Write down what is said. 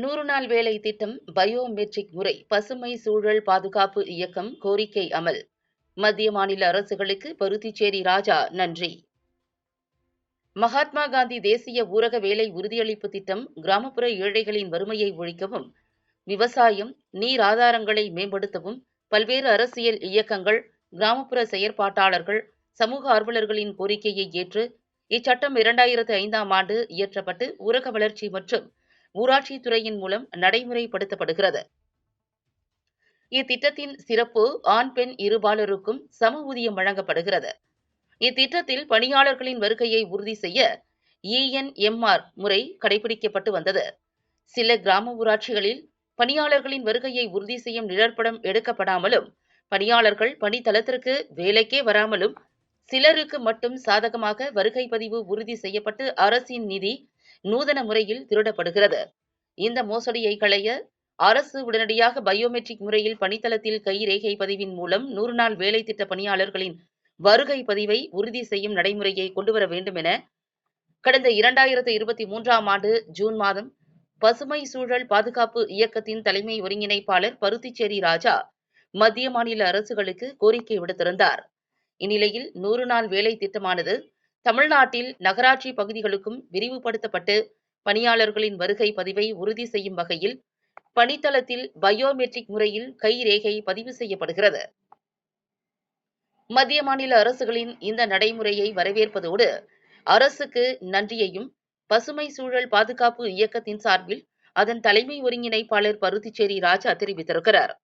நூறு நாள் வேலை திட்டம் பயோமெட்ரிக் முறை பசுமை சூழல் பாதுகாப்பு இயக்கம் கோரிக்கை அமல். மத்திய மாநில அரசுகளுக்கு பருத்திச்சேரி ராஜா நன்றி. மகாத்மா காந்தி தேசிய ஊரக வேலை உறுதியளிப்பு திட்டம் கிராமப்புற ஏழைகளின் வறுமையை ஒழிக்கவும் விவசாயம் நீர் ஆதாரங்களை மேம்படுத்தவும் பல்வேறு அரசியல் இயக்கங்கள் கிராமப்புற செயற்பாட்டாளர்கள் சமூக ஆர்வலர்களின் கோரிக்கையை ஏற்று இச்சட்டம் இரண்டாயிரத்து ஐந்தாம் ஆண்டு இயற்றப்பட்டு ஊரக வளர்ச்சி மற்றும் ஊராட்சித் துறையின் மூலம் நடைமுறைப்படுத்தப்படுகிறது. இத்திட்டத்தின் சிறப்பு ஆண் பெண் இருபாலருக்கும் சம ஊதியம் வழங்கப்படுகிறது. இத்திட்டத்தில் பணியாளர்களின் வருகையை உறுதி செய்ய இஎன்எம்ஆர் முறை கடைபிடிக்கப்பட்டு வந்தது. சில கிராம ஊராட்சிகளில் பணியாளர்களின் வருகையை உறுதி செய்யும் நிழற்படம் எடுக்கப்படாமலும் பணியாளர்கள் பணித்தளத்திற்கு வேலைக்கே வராமலும் சிலருக்கு மட்டும் சாதகமாக வருகை பதிவு உறுதி செய்யப்பட்டு அரசின் நிதி நூதன முறையில் திருடப்படுகிறது. இந்த மோசடியை களைய அரசு உடனடியாக பயோமெட்ரிக் முறையில் பணித்தளத்தில் கைரேகை பதிவின் மூலம் நூறு நாள் வேலை திட்ட பணியாளர்களின் வருகை பதிவை உறுதி செய்யும் நடைமுறையை கொண்டுவர வேண்டும் என கடந்த இரண்டாயிரத்து இருபத்தி மூன்றாம் ஆண்டு ஜூன் மாதம் பசுமை சூழல் பாதுகாப்பு இயக்கத்தின் தலைமை ஒருங்கிணைப்பாளர் பருத்திச்சேரி ராஜா மத்திய மாநில அரசுகளுக்கு கோரிக்கை விடுத்திருந்தார். இந்நிலையில் நூறு நாள் வேலை திட்டமானது தமிழ்நாட்டில் நகராட்சி பகுதிகளுக்கும் விரிவுபடுத்தப்பட்டு பணியாளர்களின் வருகை பதிவை உறுதி செய்யும் வகையில் பணித்தளத்தில் பயோமெட்ரிக் முறையில் கைரேகை பதிவு செய்யப்படுகிறது. மத்திய மாநில அரசுகளின் இந்த நடைமுறையை வரவேற்பதோடு அரசுக்கு நன்றியையும் பசுமை சூழல் பாதுகாப்பு இயக்கத்தின் சார்பில் அதன் தலைமை ஒருங்கிணைப்பாளர் பருத்திச்சேரி ராஜா தெரிவித்திருக்கிறார்.